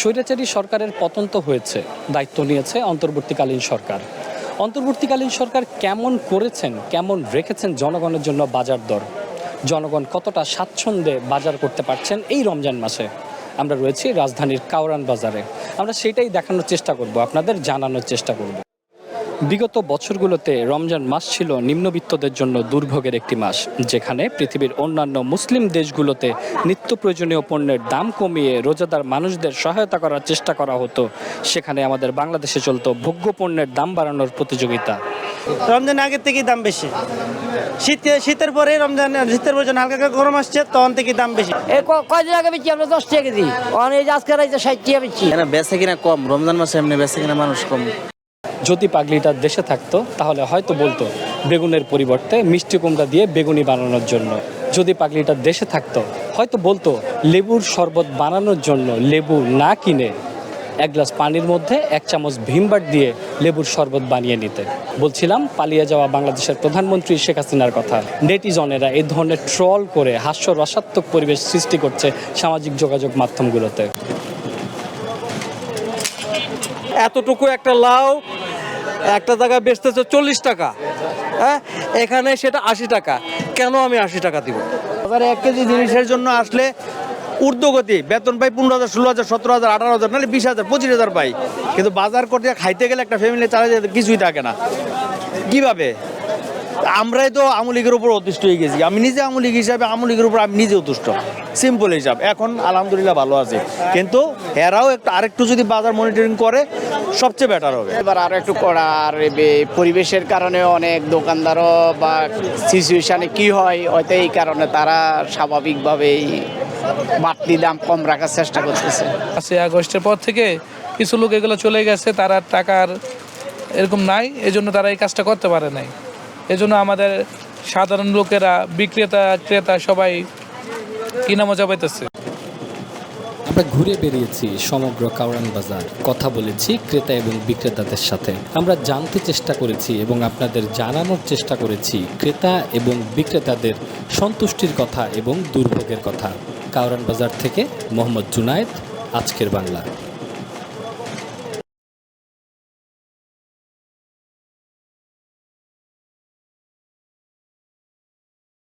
স্বৈরাচারী সরকারের পতন তো হয়েছে, দায়িত্ব নিয়েছে অন্তর্বর্তীকালীন সরকার। অন্তর্বর্তীকালীন সরকার কেমন করেছেন, কেমন রেখেছেন জনগণের জন্য বাজার দর? জনগণ কতটা স্বাচ্ছন্দ্যে বাজার করতে পারছেন এই রমজান মাসে? আমরা রয়েছি রাজধানীর কাওরান বাজারে। আমরা সেটাই দেখানোর চেষ্টা করব, আপনাদের জানানোর চেষ্টা করব। বিগত বছরগুলোতে রমজান মাস ছিল নিম্নবিত্তদের জন্য দুর্ভোগের একটি মাস যেখানে পৃথিবীর অন্যান্য মুসলিম দেশগুলোতে নিত্য প্রয়োজনীয় পণ্যের দাম কমিয়ে রোজাদার মানুষদের সহায়তা করার চেষ্টা করা হতো। সেখানে আমাদের বাংলাদেশে চলতো ভোগ্য পণ্যের দাম বাড়ানোর প্রতিযোগিতা। রমজান আগের থেকেই দাম বেশি। শীত শীতের পরে রমজান শীতের পরে যখন হালকা হালকা গরম আসছে তখন থেকে দাম বেশি। কয়দিন আগে বেচি? আমরা দশ টাকা কেজি। অনেক এই যে আজকে রাইতে ষাট টাকা বেচি। এখানে বেচে কিনা কম রমজান মাসে এমনি বেচে কিনা মানুষ কম। যদি পাগলিটা দেশে থাকতো, তাহলে হয়তো বলতো, বেগুনের পরিবর্তে মিষ্টি কুমড়া দিয়ে বেগুনি বানানোর জন্য। যদি পাগলিটা দেশে থাকতো, হয়তো বলতো, লেবুর শরবত বানানোর জন্য লেবু না কিনে এক গ্লাস পানির মধ্যে এক চামচ ভীমবার দিয়ে লেবুর শরবত বানিয়ে নিতে। বলছিলাম, পালিয়ে যাওয়া বাংলাদেশের প্রধানমন্ত্রী শেখ হাসিনার কথা। নেটিজনেরা এই ধরনের ট্রল করে হাস্য রসাত্মক পরিবেশ সৃষ্টি করছে সামাজিক যোগাযোগ মাধ্যমগুলোতে। এতটুকু একটা লাউ একটা জায়গায় বেচতেছে চল্লিশ টাকা। হ্যাঁ? এখানে সেটা আশি টাকা। কেন আমি আশি টাকা দিব? বাজারে এক কেজি জিনিসের জন্য আসলে ঊর্ধ্বগতি, বেতন পাই পনেরো হাজার, ষোলো হাজার, সতেরো হাজার, আঠারো হাজার, নাহলে বিশ হাজার, পঁচিশ হাজার পাই। কিন্তু বাজার করতে, খাইতে গেলে একটা ফ্যামিলি চালাতে কিছুই থাকে না। কীভাবে? আমরাই তো আমলিগের উপর অতুষ্ট হয়ে গেছি। আমি নিজে আমলিগ হিসাবে আমলিগের উপর আমি নিজে অতুষ্ট সিম্পল হিসাব। এখন আলহামদুলিল্লাহ ভালো আছে। কিন্তু এরাও একটু আরেকটু যদি বাজার মনিটরিং করে সবচেয়ে বেটার হবে। এবার আরও একটু করা আর পরিবেশের কারণে অনেক দোকানদারও বা সিচুয়েশানে কি হয় হয়তো এই কারণে তারা স্বাভাবিকভাবেই বাড়তি দাম কম রাখার চেষ্টা করতেছে। পাঁচই আগস্টের পর থেকে কিছু লোক এগুলো চলে গেছে তারা টাকার এরকম নাই এজন্য তারা এই কাজটা করতে পারে নাই। এজন্য আমাদের সাধারণ লোকেরা, বিক্রেতা, ক্রেতা সবাই কিনা মজা পাইতেছে। আমরা ঘুরে বেরিয়েছি সমগ্র কাউরান বাজার। কথা বলেছি ক্রেতা এবং বিক্রেতাদের সাথে। আমরা জানতে চেষ্টা করেছি এবং আপনাদের জানানোর চেষ্টা করেছি ক্রেতা এবং বিক্রেতাদের সন্তুষ্টির কথা এবং দুর্ভোগের কথা। কাউরান বাজার থেকে মোহাম্মদ জুনায়েদ, আজকের বাংলা।